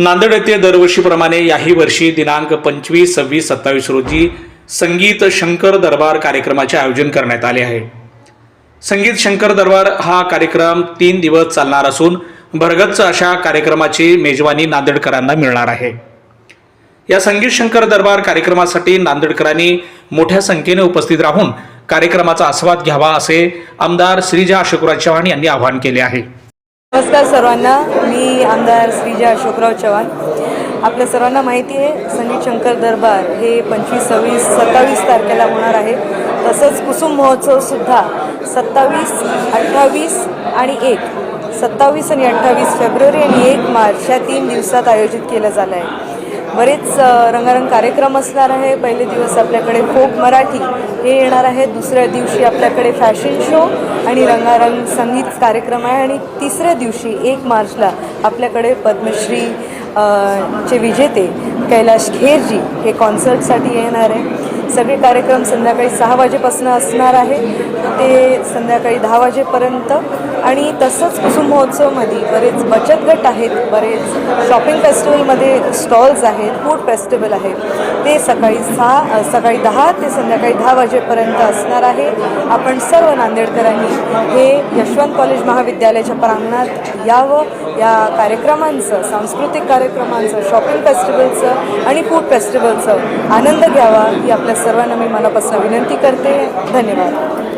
नांदेड येथे दरवर्षीप्रमाणे याही वर्षी दिनांक पंचवीस सव्वीस सत्तावीस रोजी संगीत शंकर दरबार कार्यक्रमाचे आयोजन करण्यात आले आहे. संगीत शंकर दरबार हा कार्यक्रम तीन दिवस चालणार असून भरगच्च अशा कार्यक्रमाची मेजवानी नांदेडकरांना मिळणार आहे. या संगीत शंकर दरबार कार्यक्रमासाठी नांदेडकरांनी मोठ्या संख्येने उपस्थित राहून कार्यक्रमाचा आस्वाद घ्यावा असे आमदार श्रीजा अशोकराज चव्हाण यांनी आवाहन केले आहे. नमस्कार सर्वांना. मी आमदार श्रीजा अशोकराव चव्हाण. आपल्या सर्वांना माहिती आहे संगीत शंकर दरबार हे पंचवीस सव्वीस सत्तावीस तारखेला होणार आहे. तसंच कुसुम महोत्सवसुद्धा सत्तावीस अठ्ठावीस आणि एक. सत्तावीस आणि अठ्ठावीस फेब्रुवारी आणि एक मार्च या तीन दिवसात आयोजित केलं झालं आहे. बरेच रंगारंग कार्यक्रम असणार आहे. पहिले दिवस आपल्याकडे फोक मराठी हे येणार आहे. दुसऱ्या दिवशी आपल्याकडे फॅशन शो आणि रंगारंग संगीत कार्यक्रम आहे. आणि तिसऱ्या दिवशी एक मार्चला आपल्याकडे पद्मश्री चे विजेते कैलाश खेरजी हे कॉन्सर्टसाठी येणार आहे. सगळे कार्यक्रम संध्याकाळी सहा वाजेपासून असणार आहे. ते संध्याकाळी दहा वाजेपर्यंत. आणि तसंच कुसुम महोत्सवमध्ये बरेच बचत गट आहेत बरेच शॉपिंग फेस्टिवलमध्ये स्टॉल्स आहेत फूड फेस्टिवल आहे ते सकाळी सहा सकाळी दहा ते संध्याकाळी दहा वाजेपर्यंत असणार आहे. आपण सर्व नांदेडकरांनी हे यशवंत कॉलेज महाविद्यालयाच्या प्रांगणात यावं. या कार्यक्रमांचं सांस्कृतिक कार्यक्रमांचं शॉपिंग फेस्टिवलचं आणि फूड फेस्टिवलचं आनंद घ्यावा ही आपल्या सर्वांना मी मनापासून विनंती करते. धन्यवाद.